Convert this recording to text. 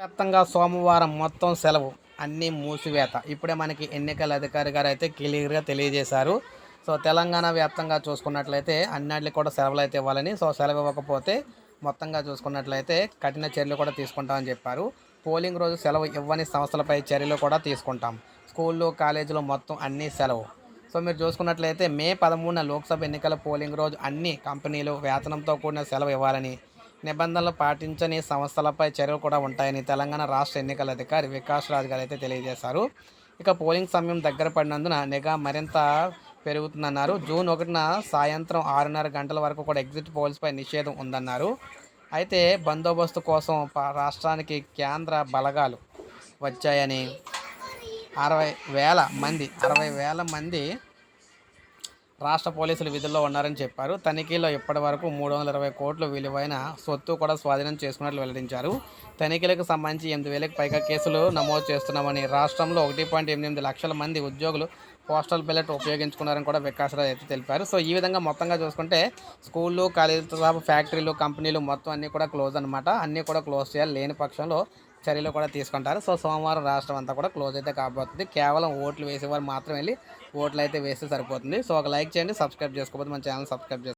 వ్యాప్తంగా సోమవారం మొత్తం సెలవు అన్నీ మూసివేత. ఇప్పుడే మనకి ఎన్నికల అధికారి గారు అయితే క్లియర్గా తెలియజేశారు. సో తెలంగాణ వ్యాప్తంగా చూసుకున్నట్లయితే అన్నిటికి కూడా సెలవులు అయితే ఇవ్వాలని సో సెలవు ఇవ్వకపోతే మొత్తంగా చూసుకున్నట్లయితే కఠిన చర్యలు కూడా తీసుకుంటామని చెప్పారు. పోలింగ్ రోజు సెలవు ఇవ్వని సంస్థలపై చర్యలు కూడా తీసుకుంటాం. స్కూళ్ళు కాలేజీలు మొత్తం అన్నీ సెలవు. సో మీరు చూసుకున్నట్లయితే మే పదమూడున లోక్సభ ఎన్నికల పోలింగ్ రోజు అన్ని కంపెనీలు వేతనంతో కూడిన సెలవు ఇవ్వాలని నిబంధనలు పాటించని సంస్థలపై చర్యలు కూడా ఉంటాయని తెలంగాణ రాష్ట్ర ఎన్నికల అధికారి వికాస్ రాజ్ గారు అయితే తెలియజేశారు. ఇక పోలింగ్ సమయం దగ్గర పడినందున నిఘా మరింత పెరుగుతుందన్నారు. జూన్ ఒకటిన సాయంత్రం ఆరున్నర గంటల వరకు కూడా ఎగ్జిట్ పోల్స్పై నిషేధం ఉందన్నారు. అయితే బందోబస్తు కోసం ప- రాష్ట్రానికి కేంద్ర బలగాలు వచ్చాయని అరవై వేల మంది అరవై వేల మంది రాష్ట్ర పోలీసులు విధుల్లో ఉన్నారని చెప్పారు. తనిఖీలో ఇప్పటి వరకు మూడు వందల ఇరవై కోట్ల విలువైన సొత్తు కూడా స్వాధీనం చేసుకున్నట్లు వెల్లడించారు. తనిఖీలకు సంబంధించి ఎనిమిది వేలకు పైగా కేసులు నమోదు చేస్తున్నామని రాష్ట్రంలో ఒకటి పాయింట్ ఎనిమిది లక్షల మంది ఉద్యోగులు పోస్టల్ బ్యాలెట్ ఉపయోగించుకున్నారని కూడా వికాసరాజ్ అయితే తెలిపారు. సో ఈ విధంగా మొత్తంగా చూసుకుంటే స్కూళ్ళు కాలేజీలతో సహా ఫ్యాక్టరీలు కంపెనీలు మొత్తం అన్నీ కూడా క్లోజ్ అనమాట అన్నీ కూడా క్లోజ్ చేయాలి. లేని పక్షంలో చర్యలు కూడా తీసుకుంటారు. సో సోమవారం రాష్ట్రం అంతా కూడా క్లోజ్ అయితే కాబోతుంది. కేవలం ఓట్లు వేసేవారు మాత్రం వెళ్ళి ఓట్లు అయితే వేస్తే సరిపోతుంది. సో ఒక లైక్ చేయండి సబ్స్క్రైబ్ చేసుకోకపోతే మన ఛానల్ సబ్స్క్రైబ్ చేసుకోండి